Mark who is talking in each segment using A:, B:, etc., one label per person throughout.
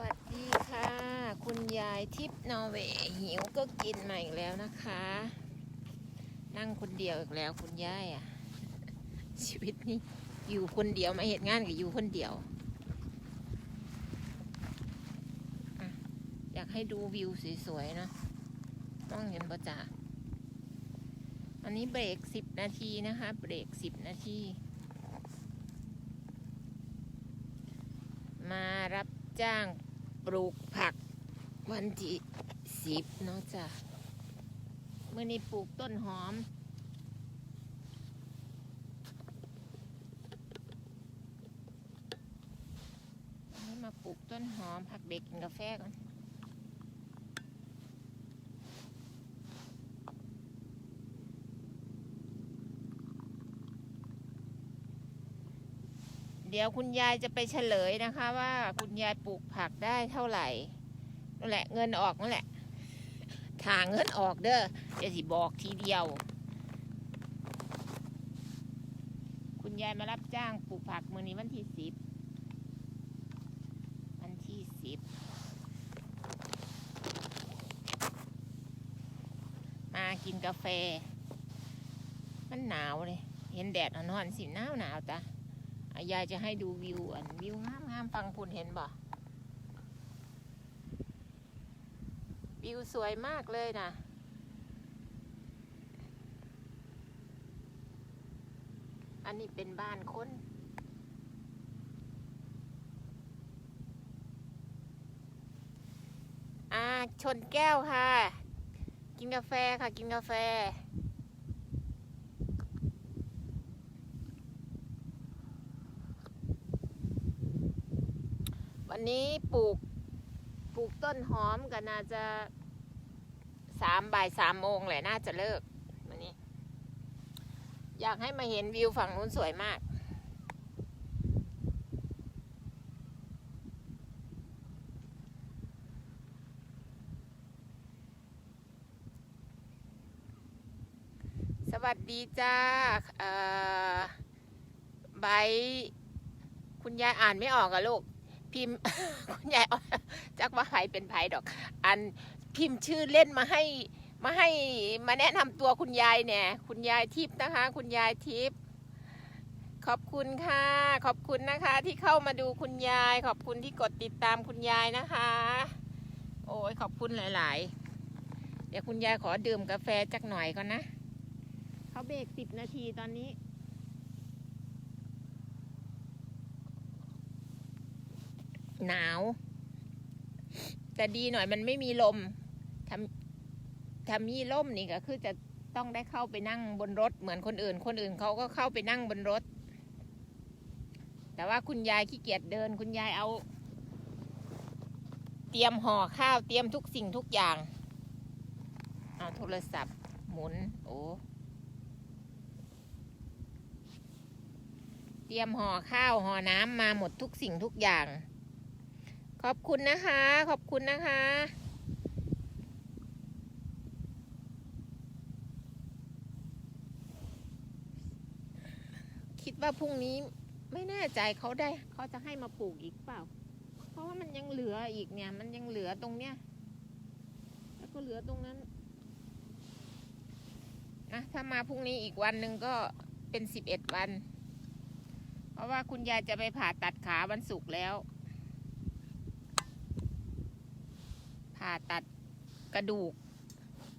A: วัสดีค่ะ คุณยายทิพย์นอร์เวย์หิวก็กินมาอีกแล้วนะคะ นั่งคนเดียวอีกแล้วคุณยายอะ ชีวิตนี้อยู่คนเดียวมาเหตุงานกับอยู่คนเดียว อยากให้ดูวิวสวยๆเนอะต้องเห็นประจ่าอันนี้เบรกสิบนาทีนะคะ เบรกสิบนาทีมารับจ้าง ปลูกผักวันที่สิบเนาะจ้ะเมื่อนี้ปลูกต้นหอม มาปลูกต้นหอมผักเด็กกินกาแฟก่อน เดี๋ยวคุณยายจะไปเฉลยนะคะว่าคุณยายปลูกผักได้เท่าไหร่นั่นแหละเงินออกนั่นแหละถางเงินออกเด้อเดี๋ยวสิบอกทีเดียว คุณยายมารับจ้างปลูกผักมือนี้วันที่สิบวันที่สิบมากินกาแฟ มันหนาวเลย เห็นแดดอ่อนๆสิหนาวหนาวจ้ะ ยายจะให้ดูวิวอันวิวงามงามๆฟังคุณเห็นบ่วิวสวยมากเลยนะอันนี้เป็นบ้านคนอาชนแก้วค่ะ กินกาแฟค่ะ กินกาแฟ วันนี้ปลูกปลูกต้นหอมก็น่าจะสามบ่ายสามโมงแหละน่าจะเลิกวันนี้ อยากให้มาเห็นวิวฝั่งนู้นสวยมากสวัสดีจ้าเอ่อใบคุณยายอ่านไม่ออกอะลูก พิมพ์ คุณยายเอาจักว่าไผเป็นไผดอก อันพิมพ์ชื่อเล่นมาให้มาให้มาแนะนำตัวคุณยายเนี่ยคุณยายทิพย์นะคะ คุณยายทิพย์ขอบคุณค่ะ ขอบคุณนะคะ ที่เข้ามาดูคุณยาย ขอบคุณที่กดติดตามคุณยายนะคะ โอ้ยขอบคุณหลาย ๆ เดี๋ยวคุณยายขอดื่มกาแฟจักหน่อยก่อนนะเขาเบรกสิบนาทีตอนนี้ หนาว แต่ดีหน่อยมันไม่มีลมทำถ้ามีลมนี่ก็คือจะต้องได้เข้าไปนั่งบนรถเหมือนคนอื่น คนอื่นเขาก็เข้าไปนั่งบนรถ แต่ว่าคุณยายขี้เกียจเดิน คุณยายเอา เตรียมห่อข้าวเตรียมทุกสิ่งทุกอย่างเอาโทรศัพท์หมุน โอ้เตรียมห่อข้าวห่อน้ำมาหมดทุกสิ่งทุกอย่าง ขอบคุณนะคะ ขอบคุณนะคะ คิดว่าพรุ่งนี้ไม่แน่ใจเขาได้ เขาจะให้มาปลูกอีกเปล่า เพราะว่ามันยังเหลืออีกเนี่ย มันยังเหลือตรงเนี้ย แล้วก็เหลือตรงนั้นนะถ้ามาพรุ่งนี้อีกวันหนึ่งก็เป็นสิบเอ็ดวัน เพราะว่าคุณยายจะไปผ่าตัดขาวันศุกร์แล้ว ผ่าตัดกระดูก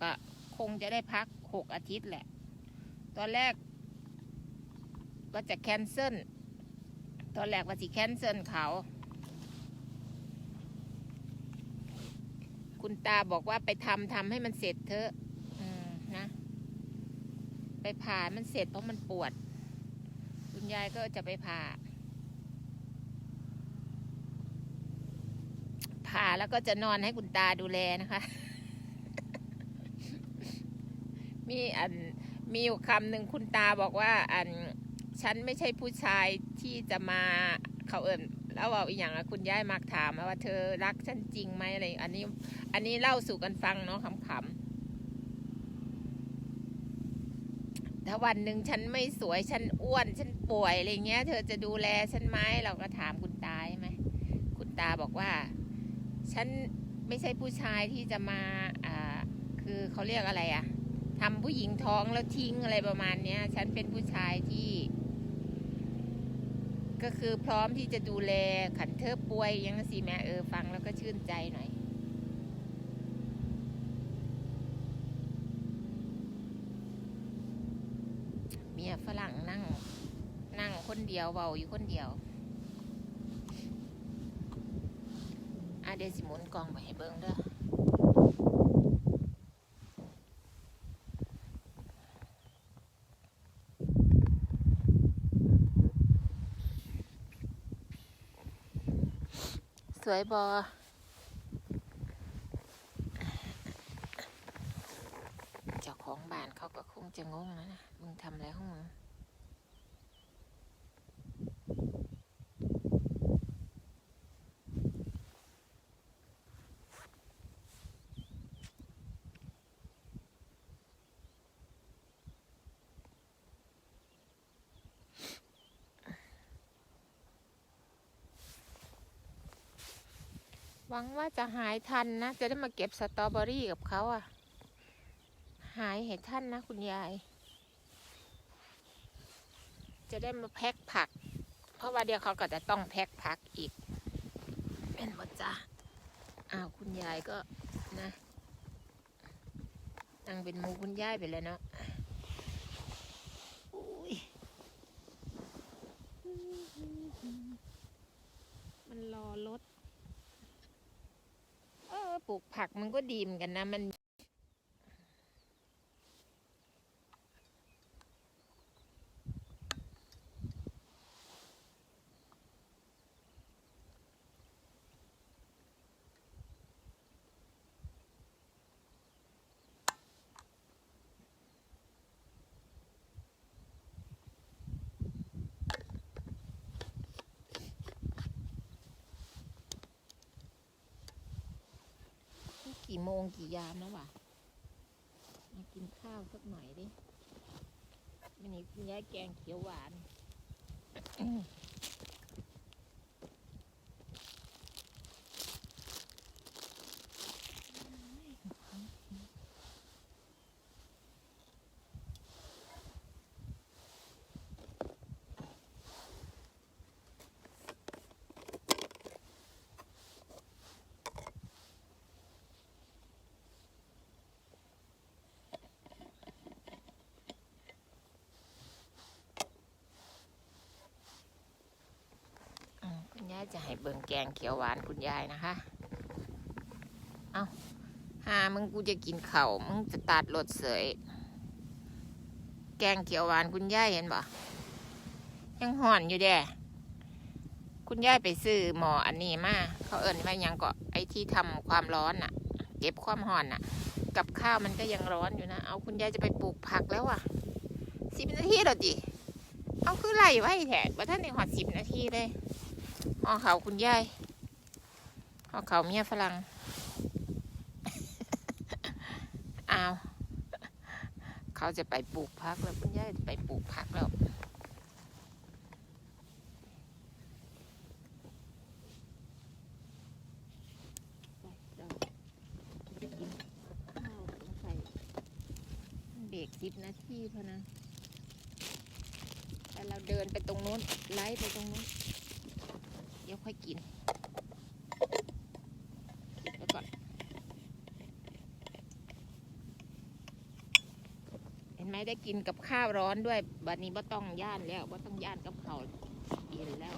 A: ก็คงจะได้พักหกอาทิตย์แหละ ตอนแรก ก็จะแคนเซิลตอนแรกว่าสิแคนเซิลเขา คุณตาบอกว่าไปทำทำให้มันเสร็จเถอะนะ ไปผ่ามันเสร็จเพราะมันปวด คุณยายก็จะไปผ่า ผ่าแล้วก็จะนอนให้คุณตาดูแลนะคะ มีอันมีอยู่คำหนึ่งคุณตาบอกว่า อันฉันไม่ใช่ผู้ชายที่จะมาเขาเอิญแล้วเอาอีกอย่างอะคุณย่ายมักถามว่าเธอรักฉันจริงไหมอะไรอันนี้ อันนี้เล่าสู่กันฟังเนาะขำๆถ้าวันหนึ่งฉันไม่สวยฉันอ้วน ฉันป่วยอะไรเงี้ย เธอจะดูแลฉันไหมเราก็ถามคุณตาใช่ไหมคุณตาบอกว่า ฉันไม่ใช่ผู้ชายที่จะมาอ่าคือเขาเรียกอะไรอะทำผู้หญิงท้องแล้วทิ้งอะไรประมาณเนี้ย ฉันเป็นผู้ชายที่ ก็คือพร้อมที่จะดูแลขันเธอป่วยยังนะสิแม่เออฟังแล้วก็ชื่นใจหน่อยเมียฝรั่งนั่ง นั่งคนเดียวเบาอยู่คนเดียว อา เดยวสิหมุนกล่องไปให้เบิ่งเด้อสวยบอเจ้าของบ้านเขาก็คงจะงงนะมึงทำอะไรของมึง หวังว่าจะหายทันนะ จะได้มาเก็บสตรอเบอรี่กับเขาอะหายให้ท่านนะคุณยาย จะได้มาแพ็คผัก เพราะว่าเดี๋ยวเขาก็จะต้องแพ็คผักอีก เป็นวัจ้าอ้าวคุณยายก็นะนั่งเป็นมูคุณยายไปเลยเนาะอุ๊ยมันรอรถ เออปลูก ผักมันก็ดีเหมือนกันนะมัน กี่ โมงกี่ยามแล้ววะมากินข้าวสักหน่อยดิวันนี้คุณยายแกงเขียวหวาน จะให้เบิ่งแกงเขียวหวานคุณยายนะคะ เอาหามึงกูจะกินเข่ามึงจะตัดรถเสย แกงเขียวหวานคุณยายเห็นบ่ยังห่อนอยู่แด่คุณยายไปซื้อหมออันนี้มาเขาเอิ้นว่ายังก็ไอที่ทำความร้อนน่ะ เก็บความห่อนน่ะ กับข้าวมันก็ยังร้อนอยู่นะ เอาคุณยายจะไปปลูกผักแล้วอะสิบนาทีแล้วจิเอาคือไล่ไว้แถะว่าท่านในหอดสิบนาทีเลย หอเขาคุณยายหอเขาเมียฝรั่งอ้าวเขาจะไปปลูกพักแล้วคุณยายจะไปปลูกพักแล้วเบรกสิบนาทีเท่านั้นแต่เราเดินไปตรงนู้นไล่ไปตรงนู้น กินแล้วก่อน เห็นไหมได้กินกับข้าวร้อนด้วยบัดนี้ว่าต้องย่านแล้วว่าต้องย่านกับเขาเย็นแล้ว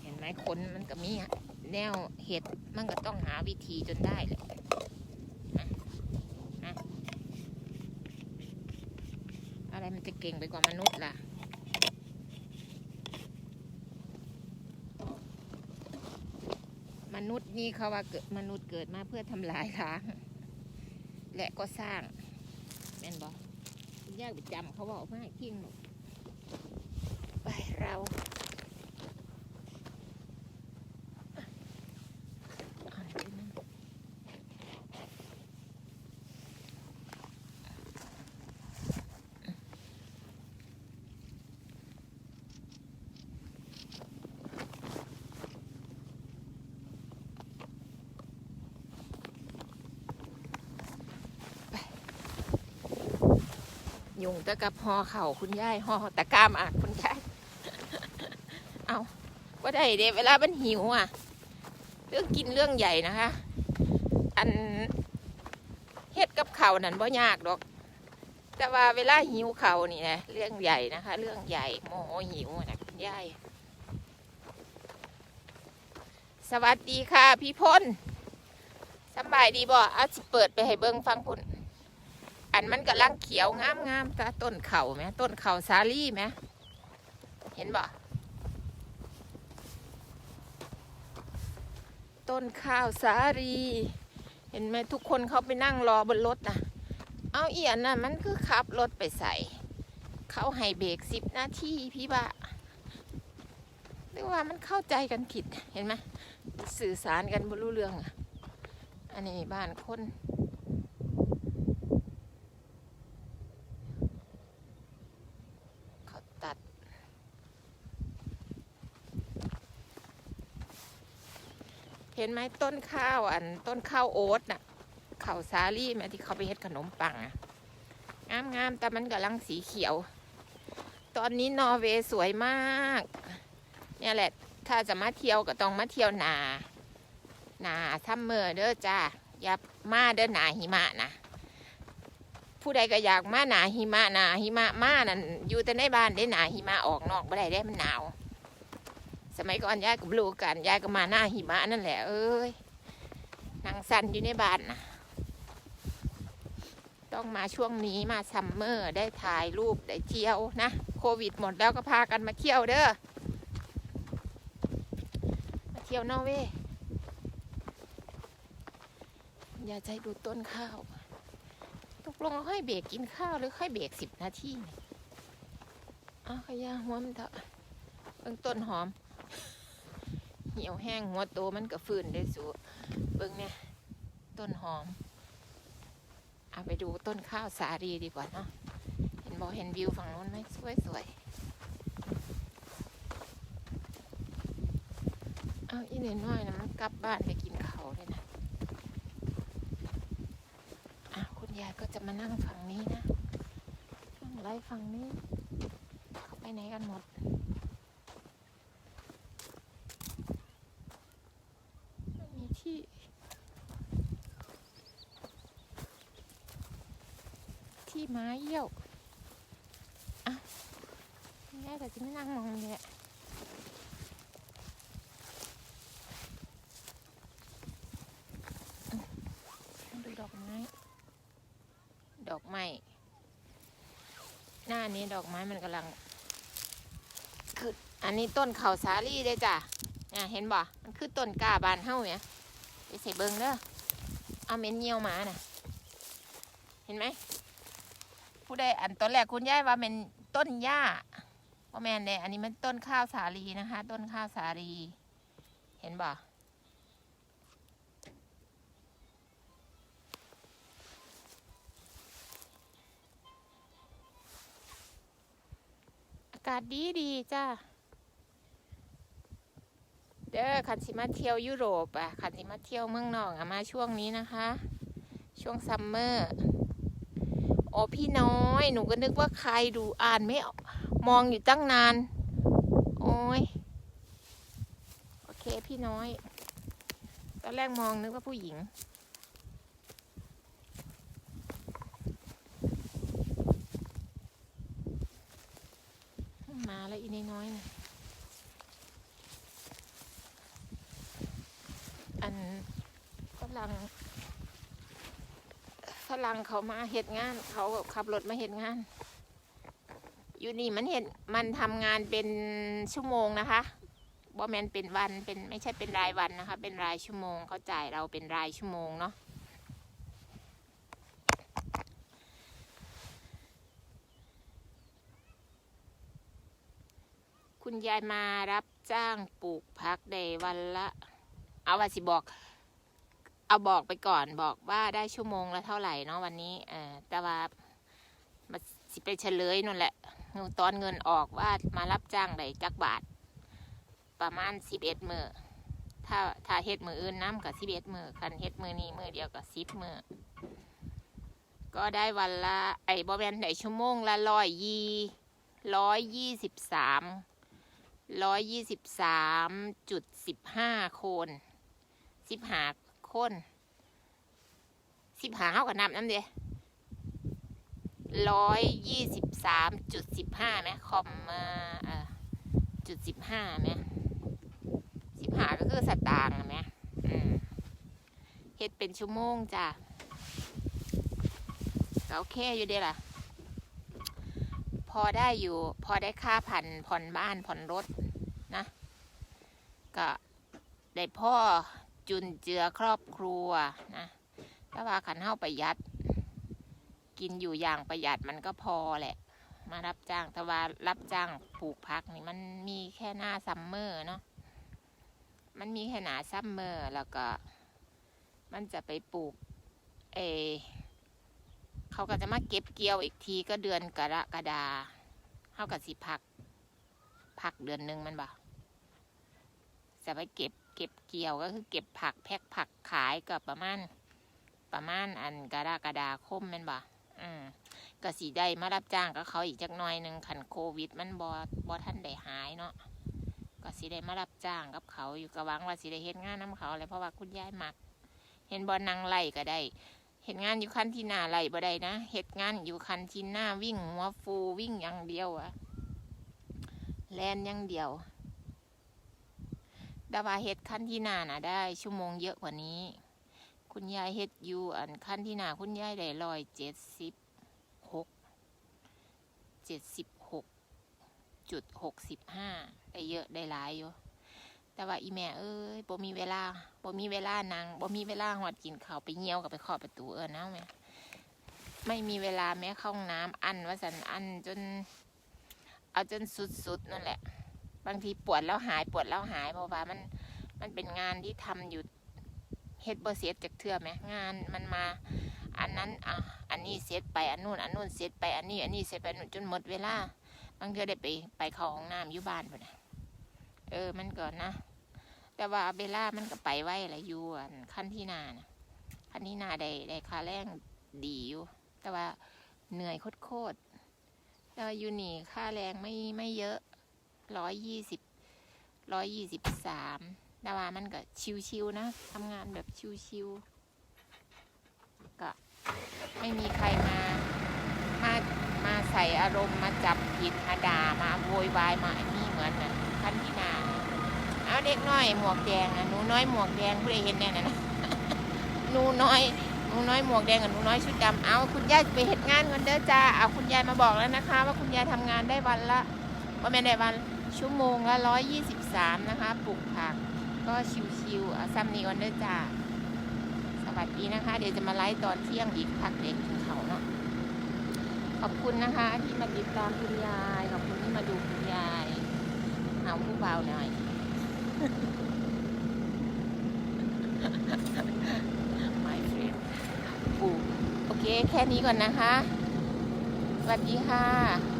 A: เห็นไหมคนมันก็มีแนวเห็ดมันก็ต้องหาวิธีจนได้แหละนะนะอะไรมันจะเก่งไปกว่ามนุษย์ล่ะ มนุษย์นี่เขาว่าเกิดมนุษย์เกิดมาเพื่อทำลายล้าง และก็สร้างแม่นบอกคุณยากไปจำเขาบอกไม่ทิ้งหรอกไปเราเอาไปนั่ง ยุงแตะกับห่อเข่าคุณยายห่อตะกร้ามอักคุณยายเอาก็ได้เดเวลามันหิวอะ เรื่องกินเรื่องใหญ่นะคะ อันเฮ็ดกับเข่านั่นบ่ยากดอก แต่ว่าเวลาหิวเขานี่นะเรื่องใหญ่นะคะ เรื่องใหญ่โมโหหิวนะคุณยายสวัสดีค่ะ พี่พลสบายดีบ่เอาสิเปิดไปให้เบิ้งฟังพุ่น อันมันกำลังเขียวงามงามๆตาต้นเข่าไหมต้นเข่าสาลี่ไหมเห็นบ่ต้นข้าวสาลี เห็นไหมทุกคนเขาไปนั่งรอบนรถนะเอาเอียนน่ะ มันคือขับรถไปใส่ เขาให้เบรกสิบนาทีพี่บ้าเรียกว่ามันเข้าใจกันผิดเห็นไหมสื่อสารกันไม่รู้เรื่องอะอันนี้บ้านคน เขาตัด เห็น ไหมต้นข้าวอันต้นข้าวโอ๊ตน่ะข้าวสาลี่แม่ที่เขาไปเฮ็ดขนมปังอะงามงามๆแต่มันกำลังสีเขียว ตอนนี้นอร์เวย์สวยมาก เนี่ยแหละ ถ้าจะมาเที่ยวก็ต้องมาเที่ยวนา นาซัมเมอร์เด้อจ้าอย่ามาเด้อหนาหิมะนะผู้ใดก็อยากมาหนาหิมะหนาหิมะมานั่นอยู่แต่ในบ้านได้หนาหิมะออกนอกไม่ได้ได้มันหนาว สมัยก่อนยายกับลูกกันยายก็มาหน้าหิมะนั่นแหละเอ้ยนางสันอยู่ในบ้านนะต้องมาช่วงนี้มาซัมเมอร์ได้ถ่ายรูปได้เที่ยวนะ โควิดหมดแล้วก็พากันมาเที่ยวเด้อมาเที่ยวนอร์เวย์อย่าใจดูต้นข้าวตกลงค่อยเบรกกินข้าวหรือค่อยเบรกสิบนาทีเอ้าวขยะหัวมันเถอะเบิ่งต้นหอม เหี่ยวแห้งหัวโตมันก็ฟื้นได้สูเบิ่งเนี่ยต้นหอม เอาไปดูต้นข้าวสาลีดีกว่าเนาะเห็นบอกเห็นวิวฝั่งนู้นไหมสวยสวยเอาอีนิดน้อยนะมันกลับบ้านไปกินเขาวเลยนะอะคุณยายก็จะมานั่งฝั่งนี้นะนั่งไล่ฝั่งนี้ เขาไปไหนกันหมด ไม่มีที่ ไม้เยี่ยวอะแม่แต่จะไม่นั่งมองเลยแหละดูดอกไม้ ดอกไม้ หน้านี้ดอกไม้มันกำลังขึ้นอันนี้ต้นเขาสาลี่เด้จ้ะอะเห็นบ่ มันคือต้นกาบานเฮ้าเนี่ยไปใส่เบิงเด้อเอาเม็นเงียวมาน่ะ เห็นไหม ผู้ใดอันตอนแรกคุณยายว่าเป็นต้นหญ้าว่าแมนเด้อันนี้มันต้นข้าวสาลีนะคะ ต้นข้าวสาลี เห็นบ่อากาศดีดีจ้าเด้อคันสิมาเที่ยวยุโรปอะคันสิมาเที่ยวเมืองนอกอะมาช่วงนี้นะคะ ช่วงซัมเมอร์ โอ้พี่น้อย หนูก็นึกว่าใครดูอ่านไม่มองอยู่ตั้งนาน โอ้ย โอเคพี่น้อย ตอนแรกมองนึกว่าผู้หญิง มาแล้วอีน้อยๆนะ อันฝรั่งฝ รั่งเขามาเฮ็ดงาน เขาขับรถมาเฮ็ดงาน อยู่นี่มันเห็นมันทำงานเป็นชั่วโมงนะคะบ่แมนเป็นวันเป็นไม่ใช่เป็นรายวันนะคะ เป็นรายชั่วโมงเขาจ่ายเราเป็นรายชั่วโมงเนาะคุณยายมารับจ้างปลูกพักได้วันละ เอาว่าสิบอก เอาบอกไปก่อนบอกว่าได้ชั่วโมงละเท่าไหร่เนาะวันนี้ เออแต่ว่ามาสิไปเฉลยนั่นแหละตอนเงินออกว่ามารับจ้างได้จักบาท ประมาณสิบเอ็ดมือถ้าถ้าเฮ็ดมืออื่นน้ำกับสิบเอ็ดมือคันเฮ็ดมือนี้มือเดียวกับสิบมือก็ได้วันละไอ้บอแมนได้ชั่วโมงละร้อยยี่ร้อยยี่สิบสามร้อยยี่สิบสามจุดสิบห้าโคนสิบห้า คนสิบห้าเท่ากับนับนั่นเดีร้อยยี่สิบสามจุดสิบห้าไหมคอมมาจุดสิบห้าไหมสิบห้าก็คือสตางค์ไหมเฮ็ดเป็นชั่วโมงจ้ะก็โอเคอยู่เดีล่ะ พอได้อยู่ พอได้ค่าผ่อนผ่อนบ้านผ่อนรถนะ ก็ได้พ่อ จุนเจือครอบครัวนะถ้าว่าขันเฮาประหยัด กินอยู่อย่างประหยัดมันก็พอแหละ มารับจ้างแต่ว่ารับจ้างปลูกพักนี่มันมีแค่หน้าซัมเมอร์เนาะมันมีแค่หนาซัมเมอร์แล้วก็ มันจะไปปลูกเอเขาก็จะมาเก็บเกี่ยวอีกทีก็เดือนกรกฎาเท่ากับสิพัก พักเดือนหนึ่งมันบ่จะไปเก็บ เก็บเกี่ยวก็คือเก็บผักแพ็คผักขายกับประมาณประมาณอันกระดากฎาคมแมันบ่อืมก็สีได้มารับจ้างกับเขาอีกจักหน่อยหนึ่งขันโควิด มันบอบอท่านได้หายเนาะก็สีได้มารับจ้างกับเขาอยู่กระวังว่าสีได้เฮ็ดงานน้ำเขาเลยเพราะว่าคุณยายมัก เห็นบอนางไล่ก็ได้เห็นงานอยู่คันที่หน้าไหลบ่ได้นะเหตุงานอยู่คันที่หน้าวิ่งหัวฟูวิ่งอย่างเดียวอะแลนอย่างเดียว ดาวาเฮ็ดคันที่หนาน่ะ ได้ ชั่วโมงเยอะกว่านี้ คุณยายเฮ็ดอยู่อันคันที่หนาคุณยายได้ร้อยเจ็ดสิบหกเจ็ดสิบหกจุดหกสิบห้าได้เยอะได้หลายอยู่แต่ว่าอีแม่เอ้ยบ่มีเวลาบ่มีเวลานางบ่มีเวลาหอดกินข้าวไปเงี่ยวกับไปเคาะประตูเออนะแม่ไม่มีเวลาแม้เข้าห้องน้ำอันว่าสันอันจน เอาจนสุดๆนั่นแหละ บางทีปวดแล้วหายปวดแล้วหายเพราะว่ามันมันเป็นงานที่ทำอยู่เฮ็ดบ่เสร็จจากเทื่อไหมงานมันมา อันนั้นอะอันนี้เสร็จไปอันนู้นอันนู้นเสร็จไปอันนี้ อันนี้เสร็จไปนู้นจนหมดเวลาบางเทื่อได้ไปไปเข้าห้องน้ำอยู่บ้านพุ่นนะเออมันก่อนนะ แต่ว่าเบล่ามันก็ไปไว้ละอยู่อันขั้นที่นานะขั้นที่นาได้ได้ค่าแรงดีอยู่ แต่ว่าเหนื่อยโคตรแต่ว่าอยู่นี่ค่าแรงไม่ไม่เยอะ ร้อยยี่สิบร้อยยี่สิบสามแต่ว่ามันก็ชิวๆนะทำงานแบบชิวๆก็ไม่มีใครมามามาใส่อารมณ์มาจับผิดมาด่ามาโวยวายมาอนี่เหมือนน่ะขั้นที่นาเอาเด็กน้อยหมวกแดงนะหนูน้อยหมวกแดงผู้ใดเห็นแน่นะนะหนูน้อยหนูน้อยหมวกแดงกับหนูน้อยชุดดำเอาคุณยายไปเหตุงานกันเด้อจ้าเอาคุณยายมาบอกแล้วนะคะ ว่าคุณยายทำงานได้วันละว่าไม่ได้วัน ชั่วโมงละร้อยยี่สิบสามนะคะ ปลูกผักก็ชิวๆเอาซ้ำนี้กันเด้อจ้าสวัสดีนะคะ เดี๋ยวจะมาไลฟ์ตอนเที่ยงอีกพักเด็กกินเขาเนาะ ขอบคุณนะคะ ที่มาติดตามคุณยาย ขอบคุณที่มาดูคุณยายเอาผู้เบาหน่อย my friend ปู่โอเค แค่นี้ก่อนนะคะ สวัสดีค่ะ